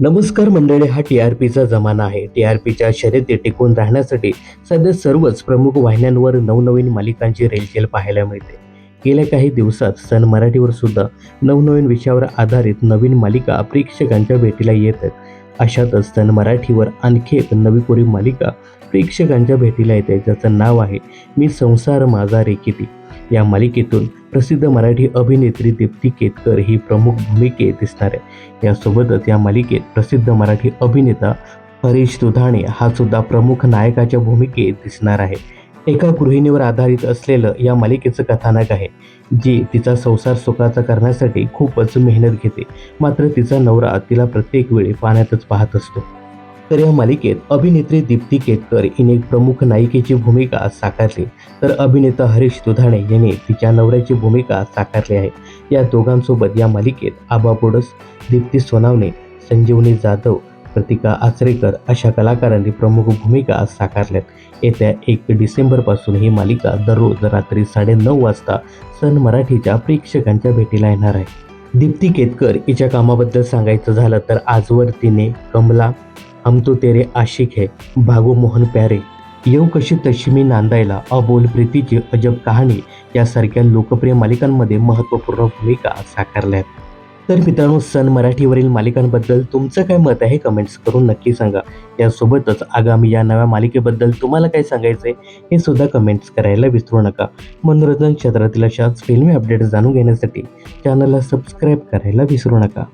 नमस्कार मंडळी हा टी आर पीचा जमाना आहे. टी आर पीच्या शर्यती टिकून राहण्यासाठी सध्या सर्वच प्रमुख वाहिन्यांवर नवनवीन मालिकांची रेलचेल पाहायला मिळते. गेल्या काही दिवसात सन मराठीवर सुद्धा नवनवीन विषयावर आधारित नवीन मालिका प्रेक्षकांच्या भेटीला येत आहेत. अशातच सन मराठीवर आणखी एक नवी कोरी मालिका प्रेक्षकांच्या भेटीला येते ज्याचं नाव आहे मी संसार माझा रेकिती या मालिकेतून प्रसिद्ध मराठी अभिनेत्री दीप्ती केतकर ही प्रमुख भूमिकेत दिसणार आहे. यासोबतच या मालिकेत प्रसिद्ध मराठी अभिनेता हरीश दुधाणे हा सुद्धा प्रमुख नायकाच्या भूमिकेत दिसणार आहे. एका गृहिणीवर आधारित असलेलं या मालिकेचं कथानक आहे जी तिचा संसार सुखाचा करण्यासाठी खूपच मेहनत घेते. मात्र तिचा नवरा तिला प्रत्येक वेळी पाण्यातच पाहत असतो. तर या मालिकेत अभिनेत्री दीप्ती केतकर हिने एक प्रमुख नायिकेची भूमिका साकारली. तर अभिनेता हरीश दुधाणे यांनी तिच्या नवऱ्याची भूमिका साकारली आहे. या दोघांसोबत या मालिकेत आबा बोडस दीप्ती सोनावणे संजीवनी जाधव प्रतिका आचरेकर अशा कलाकारांनी प्रमुख भूमिका साकारल्यात. येत्या एक डिसेंबरपासून ही मालिका दररोज रात्री साडेनऊ वाजता सन मराठीच्या प्रेक्षकांच्या भेटीला येणार आहे. दीप्ती केतकर हिच्या कामाबद्दल सांगायचं झालं तर आजवर तिने कमला हम तो तेरे आशिक है भागो मोहन प्यारे. येऊ कशी तशी मी नांदायला अबोल प्रीतीची अजब कहाणी यासारख्या लोकप्रिय मालिकांमध्ये महत्त्वपूर्ण भूमिका साकारल्या आहेत तर मित्रांनो सन मराठीवरील मालिकांबद्दल तुमचं काय मत आहे कमेंट्स करून नक्की सांगा. यासोबतच आगामी या नव्या मालिकेबद्दल तुम्हाला काय सांगायचं आहे हे सुद्धा कमेंट्स करायला विसरू नका. मनोरंजन क्षेत्रातील अशाच फिल्मी अपडेट्स जाणून घेण्यासाठी चॅनलला सबस्क्राईब करायला विसरू नका.